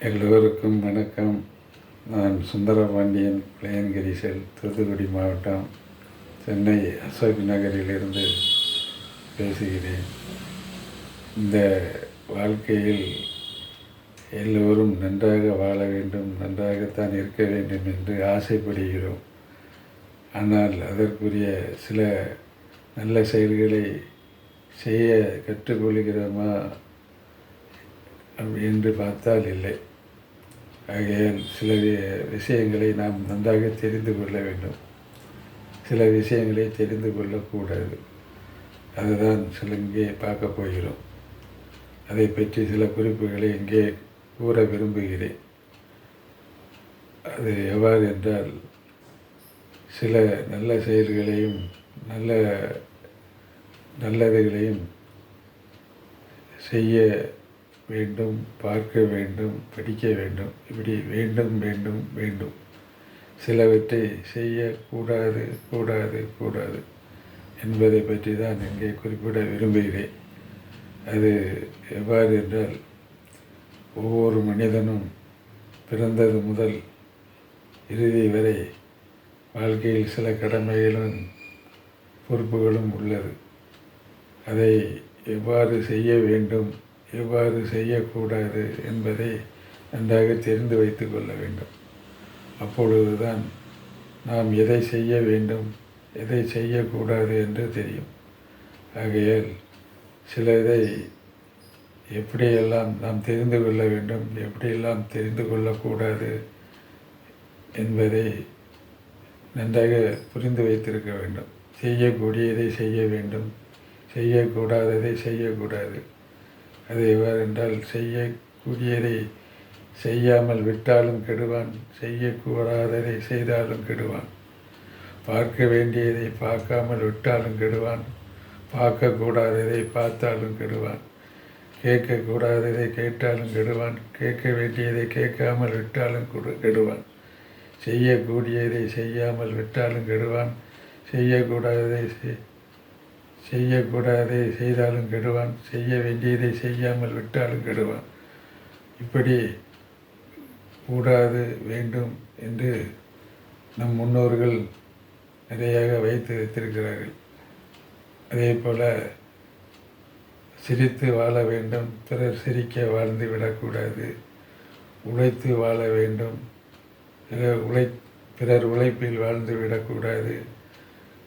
எல்லோருக்கும் வணக்கம். நான் சுந்தரபாண்டியன் பிளையன்கிரிசல் தூத்துக்குடி மாவட்டம் சென்னை அசோக் நகரிலிருந்து பேசுகிறேன். இந்த வாழ்க்கையில் எல்லோரும் நன்றாக வாழ வேண்டும் நன்றாகத்தான் இருக்க வேண்டும் என்று ஆசைப்படுகிறோம். ஆனால் அதற்குரிய சில நல்ல செயல்களை செய்ய கற்றுக்கொள்கிறோமா? அப்படி என்று பார்த்தால் இல்லை. ஆகையால் சில விஷயங்களை நாம் நன்றாக தெரிந்து கொள்ள வேண்டும். சில விஷயங்களை தெரிந்து கொள்ளக்கூடாது. அதுதான் சில இங்கே பார்க்க போகிறோம். அதை பற்றி சில குறிப்புகளை இங்கே கூற விரும்புகிறேன். அது எவ்வாறு என்றால் சில நல்ல செயல்களையும் நல்ல நல்லதுகளையும் செய்ய வேண்டும் பார்க்க வேண்டும் படிக்க வேண்டும். இப்படி வேண்டும் வேண்டும் வேண்டும். சிலவற்றை செய்யக்கூடாது கூடாது கூடாது என்பதை பற்றி தான் இங்கே குறிப்பிட விரும்புகிறேன். அது எவ்வாறு என்றால் ஒவ்வொரு மனிதனும் பிறந்தது முதல் இறுதி வரை வாழ்க்கையில் சில கடமைகளும் பொறுப்புகளும் உள்ளது. அதை எவ்வாறு செய்ய வேண்டும் எவ்வாறு செய்யக்கூடாது என்பதை நன்றாக தெரிந்து வைத்து கொள்ள வேண்டும். அப்பொழுதுதான் நாம் எதை செய்ய வேண்டும் எதை செய்யக்கூடாது என்று தெரியும். ஆகையால் சில இதை எப்படியெல்லாம் நாம் தெரிந்து கொள்ள வேண்டும் எப்படியெல்லாம் தெரிந்து கொள்ளக்கூடாது என்பதை நன்றாக புரிந்து வைத்திருக்க வேண்டும். செய்யக்கூடியதை செய்ய வேண்டும் செய்யக்கூடாததை செய்யக்கூடாது. அது எவ்வாறு என்றால் செய்யக்கூடியதை செய்யாமல் விட்டாலும் கெடுவான் செய்யக்கூடாததை செய்தாலும் கெடுவான். பார்க்க வேண்டியதை பார்க்காமல் விட்டாலும் கெடுவான் பார்க்கக்கூடாததை பார்த்தாலும் கெடுவான் கேட்கக்கூடாததை கேட்டாலும் கெடுவான் கேட்க வேண்டியதை கேட்காமல் விட்டாலும் கொடு கெடுவான். செய்யக்கூடியதை செய்யாமல் விட்டாலும் கெடுவான் செய்யக்கூடாததை செய் செய்யக்கூடாததை செய்தாலும் கெடுவான். செய்ய வேண்டியதை செய்யாமல் விட்டாலும் கெடுவான். இப்படி கூடாது வேண்டும் என்று நம் முன்னோர்கள் நிறையாக வைத்து வைத்திருக்கிறார்கள். அதே போல் சிரித்து வாழ வேண்டும். பிறர் சிரிக்க வாழ்ந்து விடக்கூடாது. உழைத்து வாழ வேண்டும். பிறர் உழை பிறர் உழைப்பில் வாழ்ந்து விடக்கூடாது.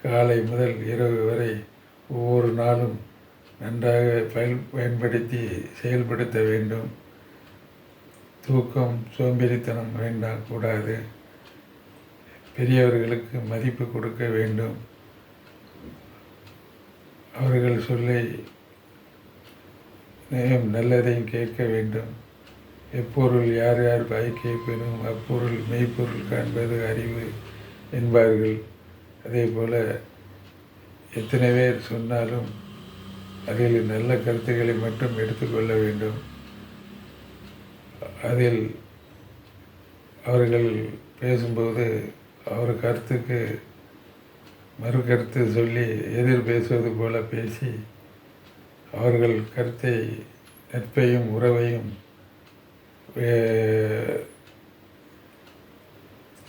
காலை முதல் இரவு வரை ஒவ்வொரு நாளும் நன்றாக பயன் பயன்படுத்தி செயல்படுத்த வேண்டும். தூக்கம் சோம்பேறித்தனம் வேண்டாம் கூடாது. பெரியவர்களுக்கு மதிப்பு கொடுக்க வேண்டும். அவர்கள் சொல்லை நல்லதையும் கேட்க வேண்டும். எப்பொருள் யார் யார் பாய்க்கை பெறும் அப்பொருள் மெய்ப்பொருள் காண்பது அறிவு என்பார்கள். அதே போல் எத்தனை பேர் சொன்னாலும் அதில் நல்ல கருத்துக்களை மட்டும் எடுத்துக்கொள்ள வேண்டும். அதில் அவர்கள் பேசும்போது அவர் கருத்துக்கு மறு கருத்து சொல்லி எதிர் பேசுவது போல பேசி அவர்கள் கருத்தை நட்பையும் உறவையும்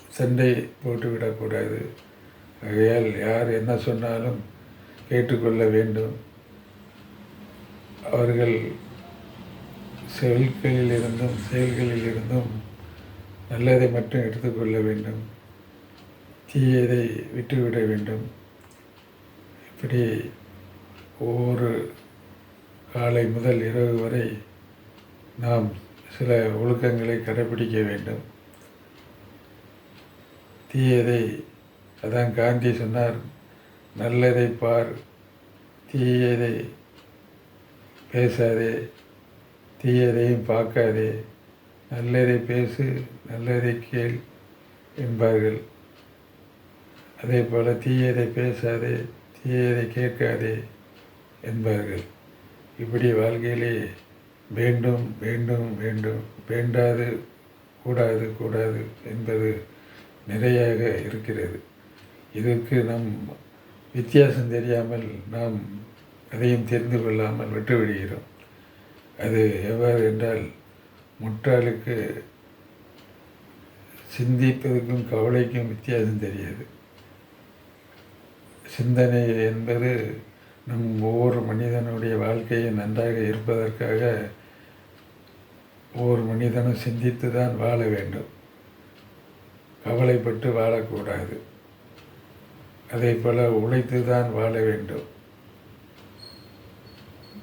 சண்டை போட்டுவிடக்கூடாது ஆகையால் யார் என்ன சொன்னாலும் கேட்டுக்கொள்ள வேண்டும். அவர்கள் செயல்களில் இருந்தும் செயல்களில் இருந்தும் நல்லதை மட்டும் எடுத்துக்கொள்ள வேண்டும். தீயதை விட்டுவிட வேண்டும். இப்படி ஒவ்வொரு காலை முதல் இரவு வரை நாம் சில ஒழுக்கங்களை கடைபிடிக்க வேண்டும். தீயதை அதான் காந்தி சொன்னார் நல்லதை பார் தீயதை பேசாதே தீயதையும் பார்க்காதே. நல்லதை பேசு நல்லதை கேள் என்பார்கள். அதே போல் தீயதை பேசாதே தீயதை கேட்காதே என்பார்கள். இப்படி வாழ்க்கையிலே வேண்டும் வேண்டும் வேண்டும். வேண்டாது கூடாது கூடாது என்பது நிறையாக இருக்கிறது. இதற்கு நம் வித்தியாசம் தெரியாமல் நாம் அதையும் தெரிந்து கொள்ளாமல் விட்டுவிடுகிறோம் அது எவ்வாறு என்றால் முட்டாளுக்கு சிந்திப்பதற்கும் கவலைக்கும் வித்தியாசம் தெரியாது. சிந்தனை என்பது நம் ஒவ்வொரு மனிதனுடைய வாழ்க்கையை நன்றாக இருப்பதற்காக ஒவ்வொரு மனிதனும் சிந்தித்து தான் வாழ வேண்டும். கவலைப்பட்டு வாழக்கூடாது. அதே போல் உழைத்து தான் வாழ வேண்டும்.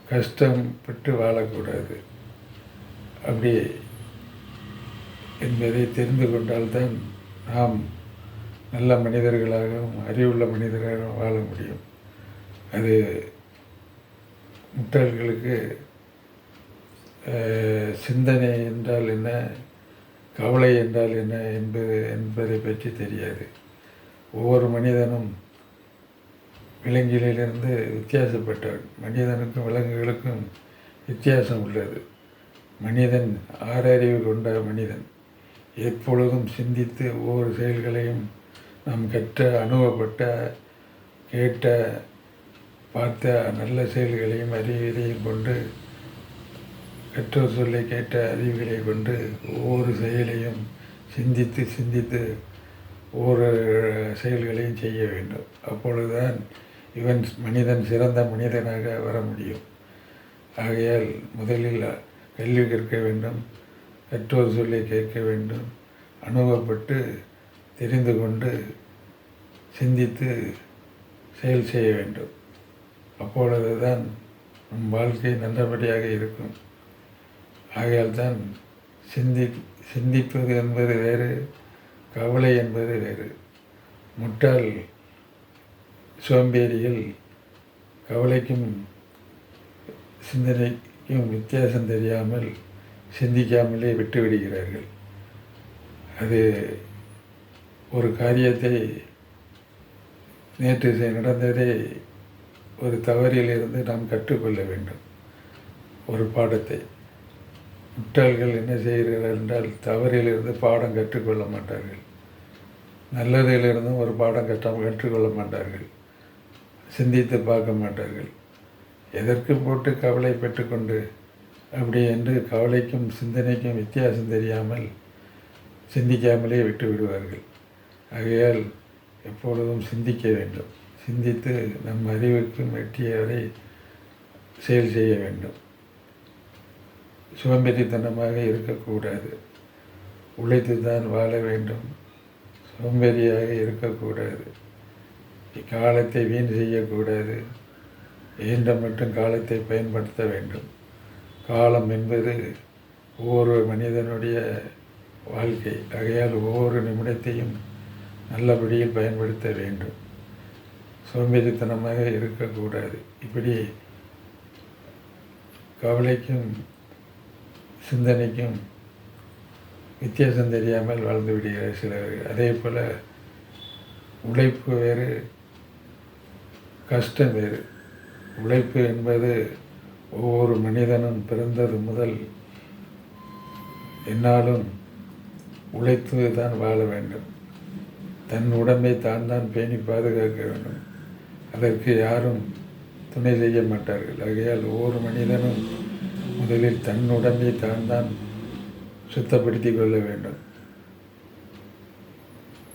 கஷ்டப்பட்டு வாழக்கூடாது. அப்படி என்பதை தெரிந்து கொண்டால்தான் நாம் நல்ல மனிதர்களாகவும் அறிவுள்ள மனிதராகவும் வாழ முடியும். அது முட்டாள்களுக்கு சிந்தனை என்றால் என்ன கவலை என்றால் என்ன என்பது என்பதை பற்றி தெரியாது. ஒவ்வொரு மனிதனும் விலங்கிலிருந்து வித்தியாசப்பட்டவன் மனிதனுக்கும் விலங்குகளுக்கும் வித்தியாசம் உள்ளது. மனிதன் ஆறறிவு கொண்ட மனிதன். எப்பொழுதும் சிந்தித்து ஒவ்வொரு செயல்களையும் நாம் கற்ற அனுபவப்பட்ட கேட்ட பார்த்த நல்ல செயல்களையும் அறிவியலையும் கொண்டு கற்றோர் சொல்லை கேட்ட அறிவுகளை கொண்டு ஒவ்வொரு செயலையும் சிந்தித்து சிந்தித்து ஒவ்வொரு செயல்களையும் செய்ய வேண்டும். அப்பொழுதுதான் இவன் மனிதன் சிறந்த மனிதனாக வர முடியும். ஆகையால் முதலில் கல்வி கற்க வேண்டும் பெற்றோர் சொல்லி கேட்க வேண்டும் அனுபவப்பட்டு தெரிந்து கொண்டு சிந்தித்து செயல் செய்ய வேண்டும். அப்பொழுது தான் நம் வாழ்க்கை நல்லபடியாக இருக்கும். ஆகையால் தான் சிந்தி சிந்திப்பது என்பது வேறு கவலை என்பது வேறு. முட்டால் சோம்பேறியில் கவலைக்கும் சிந்தனைக்கும் வித்தியாசம் தெரியாமல் சிந்திக்காமலே விட்டுவிடுகிறார்கள். அது ஒரு காரியத்தை நேற்று செ- நடந்ததை ஒரு தவறிலிருந்து நாம் கற்றுக்கொள்ள வேண்டும். ஒரு பாடத்தை. முட்டாள்கள் என்ன செய்கிறார்கள் என்றால் தவறிலிருந்து பாடம் கற்றுக்கொள்ள மாட்டார்கள். நல்லதிலிருந்தும் ஒரு பாடம் கஷ்டம் கற்றுக்கொள்ள மாட்டார்கள். சிந்தித்து பார்க்க மாட்டார்கள். எதற்கு போட்டு கவலை பெற்றுக்கொண்டு அப்படி என்று கவலைக்கும் சிந்தனைக்கும் வித்தியாசம் தெரியாமல் சிந்திக்காமலே விட்டு விடுவார்கள். ஆகையால் எப்பொழுதும் சிந்திக்க வேண்டும். சிந்தித்து நம் அறிவுக்கும் வெற்றியவரை செயல் செய்ய வேண்டும். சோம்பேறித்தனமாக இருக்கக்கூடாது. உழைத்து தான் வாழ வேண்டும். சோம்பேறியாக இருக்கக்கூடாது. காலத்தை வீண் செய்யக்கூடாது. இயன்ற மட்டும் காலத்தை பயன்படுத்த வேண்டும். காலம் என்பது ஒவ்வொரு மனிதனுடைய வாழ்க்கை. ஆகையால் ஒவ்வொரு நிமிடத்தையும் நல்லபடியில் பயன்படுத்த வேண்டும். சோம்பேறித்தனமாக இருக்கக்கூடாது. இப்படி கவலைக்கும் சிந்தனைக்கும் வித்தியாசம் தெரியாமல் வாழ்ந்து விடுகிற சிலர். அதே போல் உழைப்பு வேறு கஷ்டம் வேறு. உழைப்பு என்பது ஒவ்வொரு மனிதனும் பிறந்தது முதல் என்னாலும் உழைத்து தான் வாழ வேண்டும். தன் உடம்பை தான் தான் பேணி பாதுகாக்க வேண்டும். அதற்கு யாரும் துணை செய்ய மாட்டார்கள். ஆகையால் ஒவ்வொரு மனிதனும் முதலில் தன் உடம்பை தான் தான் சுத்தப்படுத்தி கொள்ள வேண்டும்.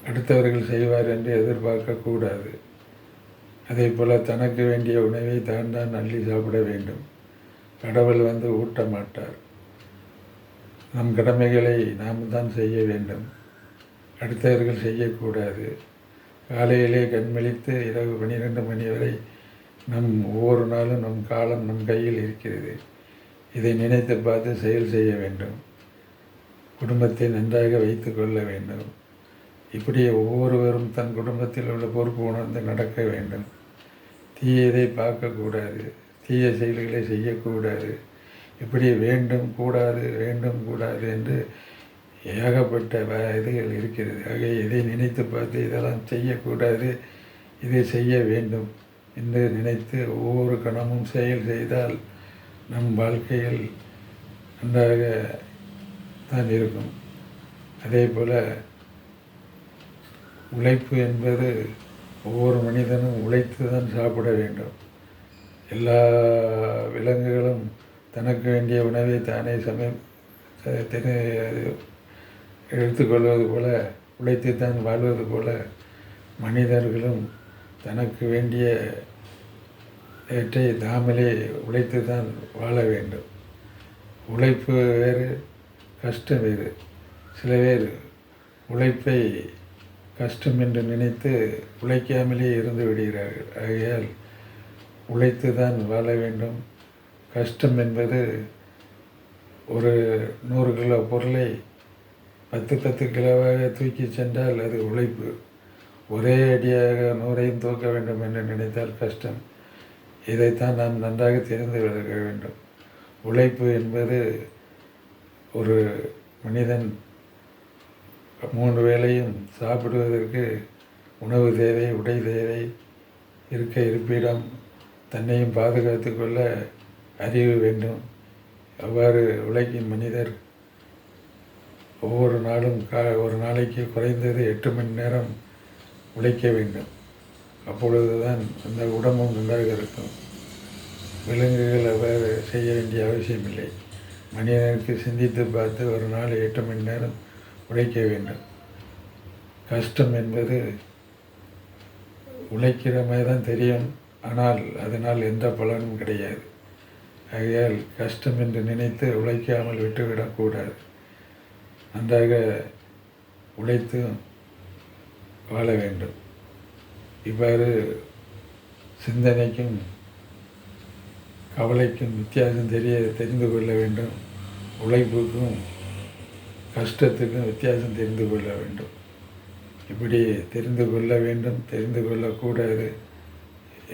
அடுத்தவர்கள் செய்வார் என்று எதிர்பார்க்கக்கூடாது அதே போல் தனக்கு வேண்டிய உணவை தான் தான் அள்ளி சாப்பிட வேண்டும். கடவுள் வந்து ஊட்ட மாட்டார் நம் கடமைகளை நாம் தான் செய்ய வேண்டும். அடுத்தவர்கள் செய்யக்கூடாது. காலையிலே கண்மளித்து இரவு பன்னிரெண்டு மணி வரை நம் ஒவ்வொரு நாளும் நம் காலம் நம் கையில் இருக்கிறது. இதை நினைத்து பார்த்து செயல் செய்ய வேண்டும். குடும்பத்தை நன்றாக வைத்து கொள்ள வேண்டும். இப்படி ஒவ்வொருவரும் தன் குடும்பத்தில் உள்ள பொறுப்பு உணர்ந்து நடக்க வேண்டும். தீயதை பார்க்கக்கூடாது தீய செயல்களை செய்யக்கூடாது. இப்படி வேண்டும் கூடாது வேண்டும் கூடாது என்று ஏகப்பட்ட வ- இதுகள் இருக்கிறது. ஆக இதை நினைத்து பார்த்து இதெல்லாம் செய்யக்கூடாது. இதை செய்ய வேண்டும் என்று நினைத்து ஒவ்வொரு கணமும் செயல் செய்தால் நம் வாழ்க்கையில் நன்றாக தான் இருக்கும். அதே போல் உழைப்பு என்பது ஒவ்வொரு மனிதனும் உழைத்து தான் சாப்பிட வேண்டும். எல்லா விலங்குகளும் தனக்கு வேண்டிய உணவை தானே சமய எடுத்துக்கொள்வது போல உழைத்து தான் வாழ்வது போல மனிதர்களும் தனக்கு வேண்டிய ஏற்றை தாமலே உழைத்து தான் வாழ வேண்டும். உழைப்பு வேறு கஷ்டம் வேறு. சில பேர் உழைப்பை கஷ்டம் என்று நினைத்து உழைக்காமலே இருந்து விடுகிறார்கள். ஆகையால் உழைத்து தான் வாழ வேண்டும். கஷ்டம் என்பது ஒரு நூறு கிலோ பொருளை பத்து பத்து கிலோவாக தூக்கி சென்றால் அது உழைப்பு. ஒரே அடியாக நூறையும் தூக்க வேண்டும் என்று நினைத்தால் கஷ்டம். இதைத்தான் நாம் நன்றாக தெரிந்து விளக்க வேண்டும். உழைப்பு என்பது ஒரு மனிதன் மூன்று வேளையும் சாப்பிடுவதற்கு உணவு தேவை உடை தேவை இருக்க இருப்பிடம் தன்னையும் பாதுகாத்து கொள்ள அறிவு வேண்டும். அவ்வாறு உழைக்கும் மனிதர் ஒவ்வொரு நாளும் கா ஒரு நாளைக்கு குறைந்தது எட்டு மணி நேரம் உழைக்க வேண்டும். அப்பொழுது தான் அந்த உடம்பும் நன்றாக இருக்கும் விலங்குகள் அவ்வாறு செய்ய வேண்டிய அவசியமில்லை. மனிதனுக்கு சிந்தித்து பார்த்து ஒரு நாள் எட்டு மணி நேரம் உழைக்க வேண்டும். கஷ்டம் என்பது உழைக்கிற மாதிரி தான் தெரியும். ஆனால் அதனால் எந்த பலனும் கிடையாது. ஆகையால் கஷ்டம் என்று நினைத்து உழைக்காமல் விட்டுவிடக்கூடாது. நன்றாக உழைத்து வாழ வேண்டும். இவ்வாறு சிந்தனைக்கும் கவலைக்கும் வித்தியாசம் தெரிய தெரிந்து கொள்ள வேண்டும். உழைப்புக்கும் கஷ்டத்துக்கும் வித்தியாசம் தெரிந்து கொள்ள வேண்டும். இப்படி தெரிந்து கொள்ள வேண்டும் தெரிந்து கொள்ளக்கூடாது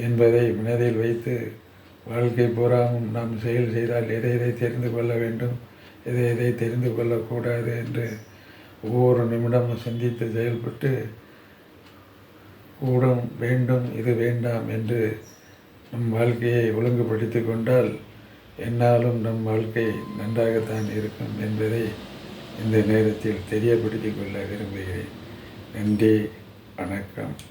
என்பதை மனதில் வைத்து வாழ்க்கை பூராவும் நாம் செயல் செய்தால் எதை எதை தெரிந்து கொள்ள வேண்டும் எதை எதை தெரிந்து கொள்ளக்கூடாது என்று ஒவ்வொரு நிமிடமும் சிந்தித்து செயல்பட்டு கூடும் வேண்டும் இது வேண்டாம் என்று நம் வாழ்க்கையை ஒழுங்குபடுத்தி கொண்டால் என்னாலும் நம் வாழ்க்கை நன்றாகத்தான் இருக்கும் என்பதை இந்த நேரத்தில் தெரியப்படுத்திக் கொள்ள விரும்புகிறேன். நன்றி வணக்கம்.